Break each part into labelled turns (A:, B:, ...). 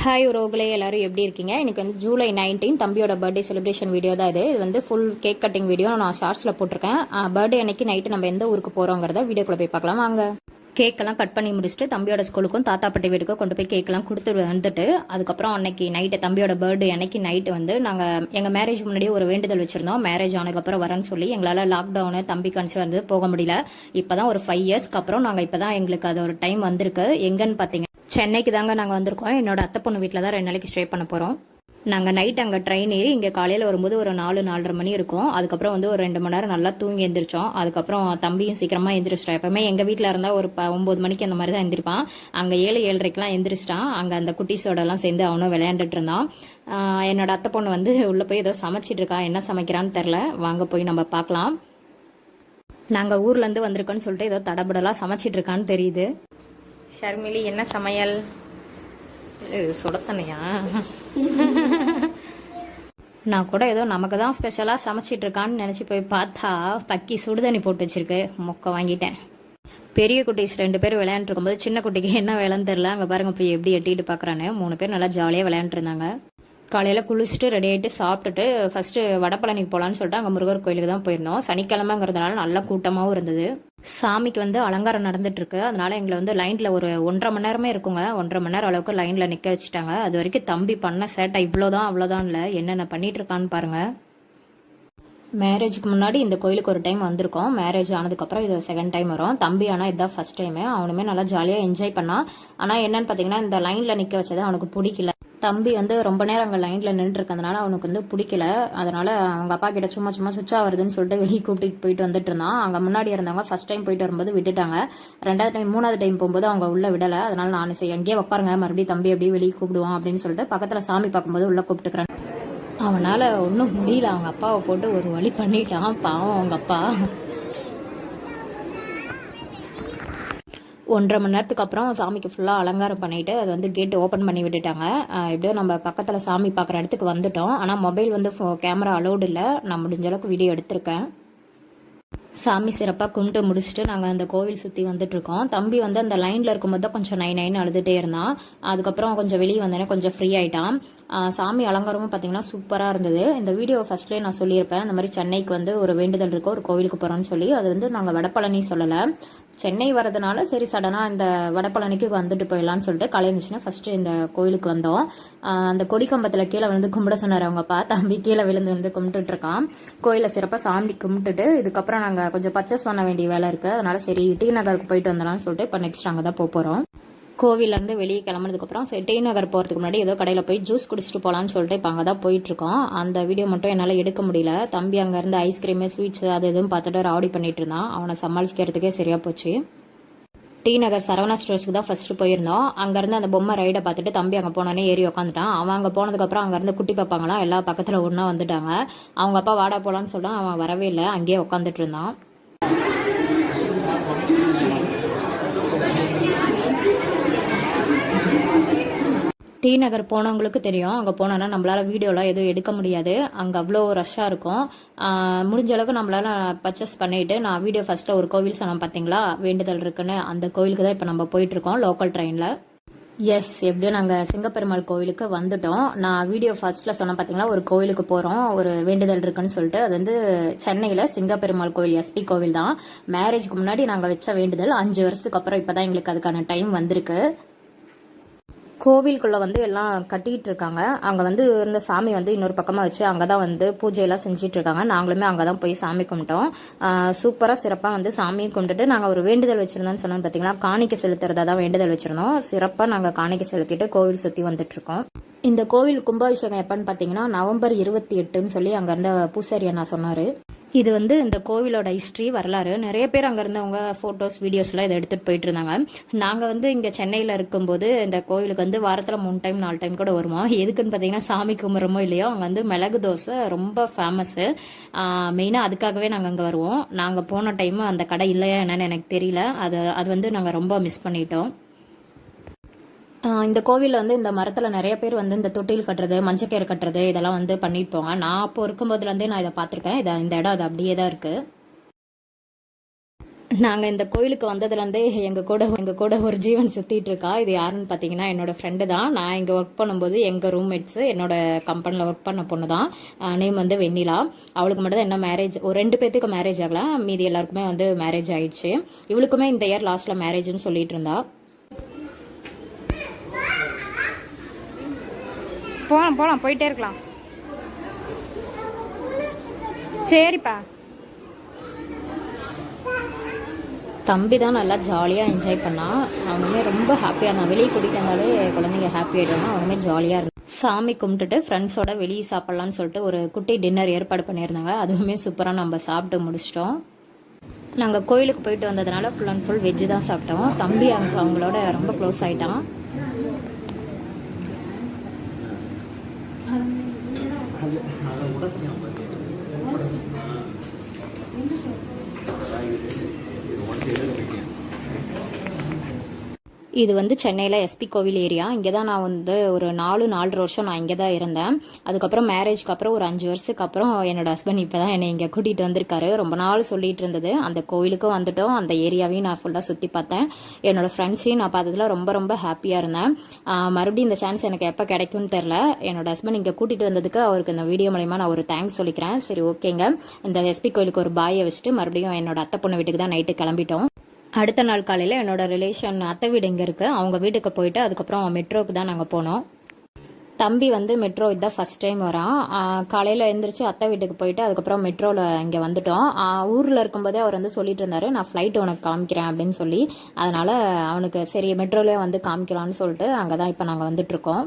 A: Hi உறவுகளே எல்லாரும் எப்படி இருக்கீங்க? இன்னைக்கு வந்து ஜூலை நைன்டீன் தம்பியோட பர்த்டே செலிப்ரேஷன் வீடியோ தான் இது. இது வந்து ஃபுல் கேக் கட்டிங் வீடியோ நான் ஷார்ட்ஸில் போட்டிருக்கேன். பர்த்டே அன்னைக்கு நைட்டு நம்ம எந்த ஊருக்கு போகிறோங்கிறத வீடியோக்குள்ளே போய் பார்க்கலாம். வாங்க. கேக்கெல்லாம் கட் பண்ணி முடிச்சுட்டு தம்பியோட ஸ்கூலுக்கும் தாத்தா பாட்டி வீட்டுக்கும் கொண்டு போய் கேக்கெல்லாம் கொடுத்து வந்துட்டு அதுக்கப்புறம் அன்னைக்கு நைட்டு தம்பியோட பர்த்டே அன்னைக்கு நைட்டு வந்து நாங்கள் எங்கள் மேரேஜ் முன்னாடியே ஒரு வேண்டுதல் வச்சுருந்தோம். மேரேஜ் ஆனதுக்கப்புறம் வரேன்னு சொல்லி எங்களால் லாக்டவுனு தம்பி கன்சி வந்து போக முடியல. இப்போ தான் ஒரு ஃபைவ் இயர்ஸ்க்கு அப்புறம் நாங்கள் இப்போ தான் எங்களுக்கு அது ஒரு டைம் வந்திருக்கு. எங்கன்னு பார்த்தீங்க சென்னைக்கு தாங்க நாங்கள் வந்திருக்கோம். என்னோட அத்தை பொண்ணு வீட்டில் தான் ரெண்டு நாளைக்கு ஸ்டே பண்ண போகிறோம் நாங்கள் நைட் அங்கே ட்ரெயின் ஏறி இங்கே காலையில் வரும்போது ஒரு நாலு நாலரை மணி இருக்கும். அதுக்கப்புறம் வந்து ஒரு ரெண்டு மணி நேரம் நல்லா தூங்கி எழுந்திரிச்சோம் அதுக்கப்புறம் தம்பியும் சீக்கிரமாக எழுந்திரிச்சிட்டோம் எப்பவுமே எங்கள் வீட்டில் இருந்தால் ஒரு ப ஒம்பது மணிக்கு அந்த மாதிரி தான் எழுந்திரிப்பான் அங்கே ஏழு ஏழரைக்கெலாம் எழுந்திரிச்சிட்டான் அங்கே அந்த குட்டிஸோடலாம் சேர்ந்து அவனும் விளையாண்டுட்டு இருந்தான். என்னோட அத்தை பொண்ணு வந்து உள்ளே போய் ஏதோ சமைச்சிட்டு இருக்கா. என்ன சமைக்கிறான்னு தெரில வாங்க போய் நம்ம பார்க்கலாம். நாங்கள் ஊர்லேருந்து வந்திருக்கோன்னு சொல்லிட்டு ஏதோ தடபடலாம் சமைச்சிட்டு இருக்கான்னு தெரியுது. ஷர்மிலி என்ன சமையல்? சுடத்தனையா நான் கூட ஏதோ நமக்கு தான் ஸ்பெஷலாக சமைச்சிட்டு இருக்கான்னு நினச்சி போய் பார்த்தா பக்கி சுடுதண்ணி போட்டு வச்சிருக்கு. மொக்க வாங்கிட்டேன். பெரிய குட்டீஸ் ரெண்டு பேர் விளையாண்டுருக்கும் இருக்கும்போது சின்ன குட்டிக்கு என்ன வேலைன்னு தெரில அங்கே பாருங்க போய் எப்படி எட்டிட்டு பார்க்குறான்னு மூணு பேர் நல்லா ஜாலியாக விளையாண்டுருந்தாங்க. இருந்தாங்க காலையில் குளிச்சுட்டு ரெடி ஆகிட்டு சாப்பிட்டுட்டு ஃபஸ்ட்டு வடபழனிக்கு போகலான்னு சொல்லிட்டு அங்கே முருகர் கோயிலுக்கு தான் போயிருந்தோம். சனிக்கிழமைங்கிறதுனால நல்ல கூட்டமாகவும் இருந்தது. சாமிக்கு வந்து அலங்காரம் நடந்துட்டு இருக்கு. அதனால எங்களை வந்து லைனில் ஒரு ஒன்றரை மணி நேரமே இருக்குங்க. ஒன்றரை மணி நேரம் அளவுக்கு லைனில் நிற்க வச்சுட்டாங்க. அது வரைக்கும் தம்பி பண்ண சேட்டை இவ்வளோதான் அவ்வளோதான் இல்லை. என்னென்ன பண்ணிட்டு இருக்கான்னு பாருங்க. மேரேஜுக்கு முன்னாடி இந்த கோயிலுக்கு ஒரு டைம் வந்திருக்கோம். மேரேஜ் ஆனதுக்கப்புறம் இது செகண்ட் டைம் வரும். தம்பி ஆனால் இதுதான் ஃபர்ஸ்ட் டைமு அவனுமே நல்லா ஜாலியாக என்ஜாய் பண்ணான். ஆனால் என்னன்னு பார்த்தீங்கன்னா இந்த லைனில் நிற்க வச்சது அவனுக்கு பிடிக்கல. தம்பி வந்து ரொம்ப நேரம் அங்கே லைனில் நின்றுருக்கறதுனால அவனுக்கு வந்து பிடிக்கல. அதனால் அவங்க அப்பா கிட்ட சும்மா சும்மா சுச்சா வருதுன்னு சொல்லிட்டு வெளியே கூப்பிட்டு போயிட்டு வந்துட்டு இருந்தான். அங்கே முன்னாடி இருந்தவங்க ஃபர்ஸ்ட் டைம் போயிட்டு வரும்போது விட்டுட்டாங்க. ரெண்டாவது டைம் மூணாவது டைம் போகும்போது அவங்க உள்ளே விடலை. அதனால் நான் சரி எங்கேயே உட்காருங்க மறுபடியும் தம்பி அப்படியே வெளியே கூப்பிடுவான் அப்படின்னு சொல்லிட்டு பக்கத்தில் சாமி பார்க்கும்போது உள்ளே கூப்பிட்டுக்கிறேன். அவனால் ஒன்றும் முடியல. அவங்க அப்பாவை போட்டு ஒரு வழி பண்ணிட்டான். பாவம் அவங்க அப்பா. ஒன்றரை மணி நேரத்துக்கு அப்புறம் சாமிக்கு ஃபுல்லாக அலங்காரம் பண்ணிவிட்டு அது வந்து கேட்டு ஓப்பன் பண்ணி விட்டுட்டாங்க. எப்படியோ நம்ம பக்கத்தில் சாமி பார்க்குற இடத்துக்கு வந்துட்டோம். ஆனால் மொபைல் வந்து கேமரா அலௌடு இல்லை. நான் முடிஞ்ச அளவுக்கு வீடியோ எடுத்திருக்கேன். சாமி சிறப்பாக கும்பிட்டு முடிச்சுட்டு நாங்கள் அந்த கோவில் சுற்றி வந்துட்டுருக்கோம். தம்பி வந்து அந்த லைனில் இருக்கும்போது தான் கொஞ்சம் நைன் நைன் அழுதுகிட்டே இருந்தான். அதுக்கப்புறம் கொஞ்சம் வெளியே வந்தோடனே கொஞ்சம் ஃப்ரீ ஆயிட்டான். சாமி அலங்காரமும் பார்த்தீங்கன்னா சூப்பராக இருந்தது. இந்த வீடியோ ஃபர்ஸ்ட்லேயே நான் சொல்லியிருப்பேன். இந்த மாதிரி சென்னைக்கு வந்து ஒரு வேண்டுதல் இருக்கோ. ஒரு கோவிலுக்கு போகிறோம்னு சொல்லி. அது வந்து நாங்கள் வடப்பழனி சொல்லலை. சென்னை வரதுனால சரி சடனாக இந்த வடபழனிக்கு வந்துட்டு போயிடலான்னு சொல்லிட்டு கலைஞ்சிச்சுன்னா ஃபஸ்ட்டு இந்த கோயிலுக்கு வந்தோம். அந்த கொடிக்கம்பத்தில் கீழே வந்து கும்பிட சொன்னார் அவங்க அப்பா. தம்பி கீழே விழுந்து வந்து கும்பிட்டுட்ருக்கான் கோயிலை சிறப்பாக சாமி கும்பிட்டுட்டு இதுக்கப்புறம் நாங்கள் கொஞ்சம் பர்ச்சேஸ் பண்ண வேண்டிய வேலை இருக்குது அதனால் சரி டி நகருக்கு போயிட்டு வந்தலாம்னு சொல்லிட்டு இப்போ நெக்ஸ்ட் அங்கே தான் போக போகிறோம் கோவிலேருந்து வெளியே கிளம்புனதுக்கப்புறம் சரி டி நகர் போகிறதுக்கு முன்னாடி ஏதோ கடையில் போய் ஜூஸ் குடிச்சிட்டு போகலான்னு சொல்லிட்டு இப்போ அங்கே தான் போயிட்டுருக்கோம். அந்த வீடியோ மட்டும் என்னால் எடுக்க முடியல. தம்பி அங்கேருந்து ஐஸ்கிரீமு ஸ்வீட்ஸ் அது எதுவும் பார்த்துட்டு ராவடி பண்ணிட்டு இருந்தான். அவனை சமாளிக்கிறதுக்கே சரியாக போச்சு. டி நகர் சரவணா ஸ்டோர்ஸ்க்கு தான் ஃபர்ஸ்ட் போயிருந்தோம். அங்கேருந்து அந்த பொம்மை ரைடை பார்த்துட்டு தம்பி அங்கே போனோடனே ஏறி உட்காந்துட்டான் அவன் அங்கே போனதுக்கப்புறம் அங்கேருந்து குட்டி பாப்பாங்களாம் எல்லா பக்கத்தில் ஒன்றா வந்துட்டாங்க. அவங்க அப்பா வாடா போகலான்னு சொல்லிட்டு அவன் வரவே இல்லை. அங்கேயே உட்காந்துட்டு இருந்தான். டி நகர் போனவங்களுக்கு தெரியும். அங்கே போனோன்னா நம்மளால வீடியோலாம் எதுவும் எடுக்க முடியாது. அங்கே அவ்வளோ ரஷ்ஷாக இருக்கும். முடிஞ்ச அளவுக்கு நம்மளால பர்ச்சேஸ் பண்ணிட்டு நான் வீடியோ ஃபர்ஸ்ட்ல ஒரு கோவில் சொன்னோம் பார்த்தீங்களா வேண்டுதல் இருக்குன்னு அந்த கோவிலுக்கு தான் இப்போ நம்ம போயிட்டு இருக்கோம் லோக்கல் ட்ரெயினில் எஸ் எப்படியோ நாங்கள் சிங்கப்பெருமாள் கோவிலுக்கு வந்துட்டோம். நான் வீடியோ ஃபர்ஸ்ட்ல சொன்ன பார்த்தீங்களா ஒரு கோவிலுக்கு போகிறோம் ஒரு வேண்டுதல் இருக்குன்னு சொல்லிட்டு. அது வந்து சென்னையில் சிங்கப்பெருமாள் கோவில் எஸ்பி கோவில் தான். மேரேஜ்க்கு முன்னாடி நாங்கள் வச்ச வேண்டுதல் அஞ்சு வருஷத்துக்கு அப்புறம் இப்போ தான் எங்களுக்கு அதுக்கான டைம் வந்திருக்கு. கோவிலுக்குள்ளே வந்து எல்லாம் கட்டிகிட்டு இருக்காங்க அங்கே வந்து இருந்த சாமி வந்து இன்னொரு பக்கமாக வச்சு அங்கே தான் வந்து பூஜையெல்லாம் செஞ்சுட்டு இருக்காங்க நாங்களுமே அங்கதான் போய் சாமி கும்பிட்டோம். சூப்பராக சிறப்பாக வந்து சாமியை கும்பிட்டுட்டு நாங்கள் ஒரு வேண்டுதல் வச்சுருந்தோம்னு சொன்னோம் பார்த்தீங்கன்னா காணிக்கை செலுத்துறதா தான் வேண்டுதல் வச்சுருந்தோம். சிறப்பாக நாங்கள் காணிக்கை செலுத்திட்டு கோவில் சுற்றி வந்துட்டுருக்கோம். இந்த கோவில் கும்பாபிஷேகம் எப்பன்னு பார்த்தீங்கன்னா நவம்பர் இருபத்தி எட்டுன்னு சொல்லி அங்கேருந்து பூசாரி அண்ணா சொன்னார். இது வந்து இந்த கோவிலோட ஹிஸ்ட்ரி வரலாறு. நிறைய பேர் அங்கே இருந்தவங்க ஃபோட்டோஸ் வீடியோஸ்லாம் இதை எடுத்துகிட்டு போயிட்டு இருந்தாங்க. நாங்கள் வந்து இங்கே சென்னையில் இருக்கும்போது இந்த கோவிலுக்கு வந்து வாரத்தில் மூணு டைம் நாலு டைம் கூட வருவோம். எதுக்குன்னு பார்த்தீங்கன்னா சாமி கும்பிட்றமோ இல்லையோ அங்கே வந்து மிளகு தோசை ரொம்ப ஃபேமஸ்ஸு மெயினாக அதுக்காகவே நாங்கள் அங்கே வருவோம். நாங்கள் போன டைம் அந்த கடை இல்லையா என்னன்னு எனக்கு தெரியல. அது அது வந்து நாங்கள் ரொம்ப மிஸ் பண்ணிட்டோம். இந்த கோவிலில் வந்து இந்த மரத்தில் நிறைய பேர் வந்து இந்த தொட்டில் கட்டுறது மஞ்சக்கயிறு கட்டுறது இதெல்லாம் வந்து பண்ணிட்டு போங்க. நான் அப்போ இருக்கும்போதுலேருந்தே நான் இதை பார்த்துருக்கேன். இதை இந்த இடம் அது அப்படியே தான் இருக்குது நாங்கள் இந்த கோயிலுக்கு வந்ததுலேருந்தே எங்கள் கூட எங்கள் கூட ஒரு ஜீவன் சுற்றிட்டு இருக்கா. இது யாருன்னு பார்த்தீங்கன்னா என்னோட ஃப்ரெண்டு தான். நான் இங்கே ஒர்க் பண்ணும்போது எங்கள் ரூம்மேட்ஸு என்னோட கம்பெனியில் ஒர்க் பண்ண பொண்ணு தான். நேம் வந்து வெண்ணிலா. அவளுக்கு மட்டும் தான் என்ன மேரேஜ் ஒரு ரெண்டு பேர்த்துக்கு மேரேஜ் ஆகலாம் மீதி எல்லாருக்குமே வந்து மேரேஜ் ஆயிடுச்சு. இவளுக்குமே இந்த இயர் லாஸ்ட்டில் மேரேஜ்னு சொல்லிட்டு இருந்தா.
B: போகலாம் போகலாம் போயிட்டே இருக்கலாம். சரிப்பா.
A: தம்பி தான் நல்லா ஜாலியாக என்ஜாய் பண்ணான் அவனுமே ரொம்ப ஹாப்பியாக இருந்தான். வெளியே கூட்டிகிட்டு வந்தாலே குழந்தைங்க ஹாப்பி ஆகிடுவான் அவனுமே ஜாலியாக இருந்தான். சாமி கும்பிட்டுட்டு ஃப்ரெண்ட்ஸோட வெளியே சாப்பிட்லான்னு சொல்லிட்டு ஒரு குட்டி டின்னர் ஏற்பாடு பண்ணியிருந்தாங்க. அதுவுமே சூப்பராக நம்ம சாப்பிட்டு முடிச்சிட்டோம். நாங்கள் கோயிலுக்கு போயிட்டு வந்ததுனால ஃபுல் அண்ட் ஃபுல் வெஜ்ஜு தான் சாப்பிட்டோம். தம்பி அவங்க அவங்களோட ரொம்ப க்ளோஸ் ஆகிட்டான் இது வந்து சென்னையில் எஸ்பி கோவில் ஏரியா. இங்கே தான் நான் வந்து ஒரு நாலு நாலரை வருஷம் நான் இங்கே தான் இருந்தேன். அதுக்கப்புறம் மேரேஜ்க்கு அப்புறம் ஒரு அஞ்சு வருஷத்துக்கு அப்புறம் என்னோட ஹஸ்பண்ட் இப்போ தான் என்னை இங்கே கூட்டிகிட்டு வந்திருக்காரு. ரொம்ப நாள் சொல்லிட்டு இருந்தது. அந்த கோயிலுக்கும் வந்துட்டோம். அந்த ஏரியாவையும் நான் ஃபுல்லாக சுற்றி பார்த்தேன். என்னோடய ஃப்ரெண்ட்ஸையும் நான் பார்த்ததுல ரொம்ப ரொம்ப ஹாப்பியாக இருந்தேன். மறுபடியும் இந்த சான்ஸ் எனக்கு எப்போ கிடைக்கும்னு தெரில என்னோட ஹஸ்பண்ட் இங்கே கூட்டிகிட்டு வந்ததுக்கு அவருக்கு இந்த வீடியோ மூலயமா நான் ஒரு தேங்க்ஸ் சொல்லிக்கிறேன். சரி ஓகேங்க இந்த எஸ்பி கோயிலுக்கு ஒரு பாயை வச்சுட்டு மறுபடியும் என்னோட அத்தை பொண்ணு வீட்டுக்கு தான் நைட்டு கிளம்பிட்டோம். அடுத்த நாள் காலையில் என்னோட ரிலேஷன் அத்தை வீடு இங்கே இருக்குது அவங்க வீட்டுக்கு போயிட்டு அதுக்கப்புறம் மெட்ரோக்கு தான் நாங்கள் போனோம். தம்பி வந்து மெட்ரோ இதுதான் ஃபர்ஸ்ட் டைம் வரான். காலையில் எழுந்திரிச்சு அத்தை வீட்டுக்கு போயிட்டு அதுக்கப்புறம் மெட்ரோவில் இங்கே வந்துட்டோம். ஊரில் இருக்கும்போதே அவர் வந்து சொல்லிட்டு இருந்தார் நான் ஃப்ளைட் உனக்கு காமிக்கிறேன் அப்படின்னு சொல்லி. அதனால் அவனுக்கு சரி மெட்ரோலேயே வந்து காமிக்கலாம்னு சொல்லிட்டு அங்கே தான் இப்போ நாங்கள் வந்துட்டுருக்கோம்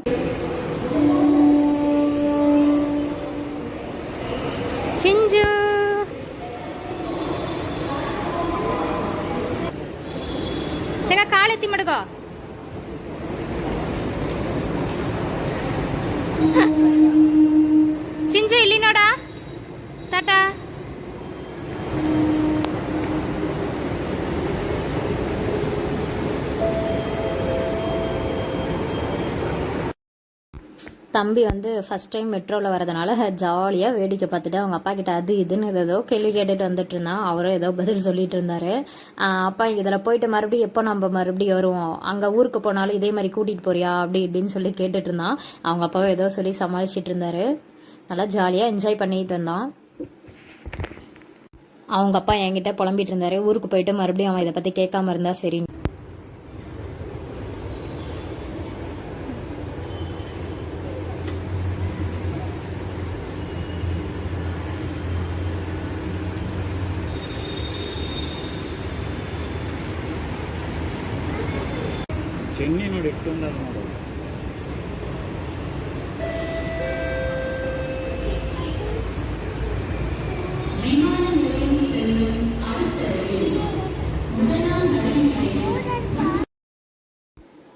B: টাকা
A: தம்பி வந்து ஃபர்ஸ்ட் டைம் மெட்ரோவில் வரதுனால ஜாலியாக வேடிக்கை பார்த்துட்டு அவங்க அப்பா கிட்ட அது இதுன்னு ஏதோ கேள்வி கேட்டுட்டு வந்துட்டு இருந்தான். அவரும் ஏதோ பதில் சொல்லிட்டு இருந்தாரு. அப்பா இதில் போயிட்டு மறுபடியும் எப்போ நம்ம மறுபடியும் வருவோம்? அங்கே ஊருக்கு போனாலும் இதே மாதிரி கூட்டிகிட்டு போறியா? அப்படி இப்படின்னு சொல்லி கேட்டுட்டு இருந்தான். அவங்க அப்பாவும் ஏதோ சொல்லி சமாளிச்சிட்டு இருந்தாரு. நல்லா ஜாலியாக என்ஜாய் பண்ணிட்டு இருந்தான். அவங்க அப்பா என்கிட்ட புலம்பிட்டு இருந்தாரு. ஊருக்கு போயிட்டு மறுபடியும் அவன் இதை பற்றி கேட்காம இருந்தா சரி
C: ಚೆನ್ನಿ ನೋಡಿ ಎಷ್ಟೊಂದು ಅದು ಮಾಡೋದು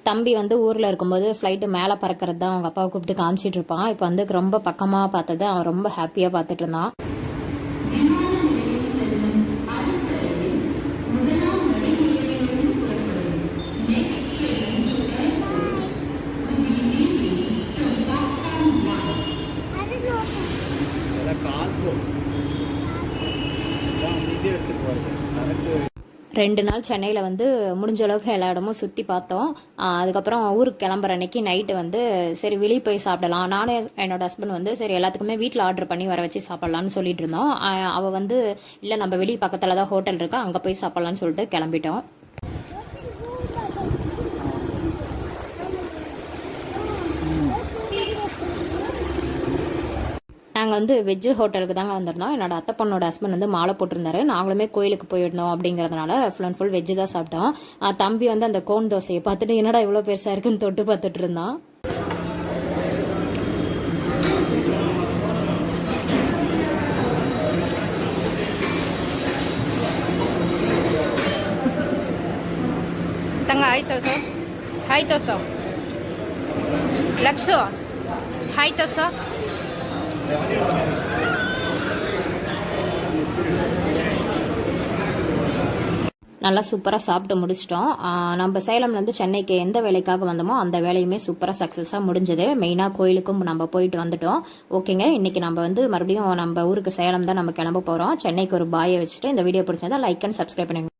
A: தம்பி வந்து ஊரில் இருக்கும்போது ஃப்ளைட்டு மேலே பறக்கிறது தான் அவங்க அப்பாவை கூப்பிட்டு காமிச்சிட்டு இருப்பான் இப்போ வந்து ரொம்ப பக்கமாக பார்த்தது அவன் ரொம்ப ஹாப்பியாக பார்த்துட்டு இருந்தான் ரெண்டு நாள் சென்னையில் வந்து முடிஞ்ச அளவுக்கு எல்லா இடமும் சுற்றி பார்த்தோம். அதுக்கப்புறம் ஊருக்கு கிளம்புற அன்னைக்கு நைட்டு வந்து சரி வெளியே போய் சாப்பிடலாம். நானும் என்னோட ஹஸ்பண்ட் வந்து சரி எல்லாத்துக்குமே வீட்டில் ஆர்டர் பண்ணி வர வச்சு சாப்பிட்லான்னு சொல்லிட்டு இருந்தோம். அவள் வந்து இல்லை நம்ம வெளியே பக்கத்தில் தான் ஹோட்டல் இருக்கா. அங்கே போய் சாப்பிட்லான்னு சொல்லிட்டு கிளம்பிட்டோம். நாங்கள் வந்து வெஜ்ஜு ஹோட்டலுக்கு தாங்க வந்திருந்தோம் என்னோட அத்தை பொண்ணோட ஹஸ்பண்ட் வந்து மாலை போட்டிருந்தாரு நாங்களுமே கோயிலுக்கு போயிருந்தோம் அப்படிங்கிறதுனால ஃபுல் அண்ட் ஃபுல் வெஜ்ஜு தான் சாப்பிட்டோம் ஆஹ் தம்பி வந்து அந்த கோன் தோசையை பார்த்துட்டு என்னடா இவ்வளோ பெருசாக இருக்குன்னு தொட்டு பார்த்துட்டு இருந்தான்
B: ತಂಗ ಆಯ್ತು ಸರ್ ಆಯ್ತು ಸರ್ ಲಕ್ಷು ಆಯ್ತು ಸರ್
A: நல்லா சூப்பராக சாப்பிட்டு முடிச்சிட்டோம். நம்ம சேலம்லேருந்து சென்னைக்கு எந்த வேலைக்காக வந்தோமோ அந்த வேலையுமே சூப்பராக சக்ஸஸாக முடிஞ்சது. மெயினாக கோயிலுக்கும் நம்ம போயிட்டு வந்துட்டோம். ஓகேங்க இன்றைக்கி நம்ம வந்து மறுபடியும் நம்ம ஊருக்கு சேலம் தான் நம்ம கிளம்ப போகிறோம் சென்னைக்கு ஒரு பாயை வச்சுட்டு இந்த வீடியோ பிடிச்சிருந்தா லைக் அண்ட் சப்ஸ்கிரைப் பண்ணுங்க.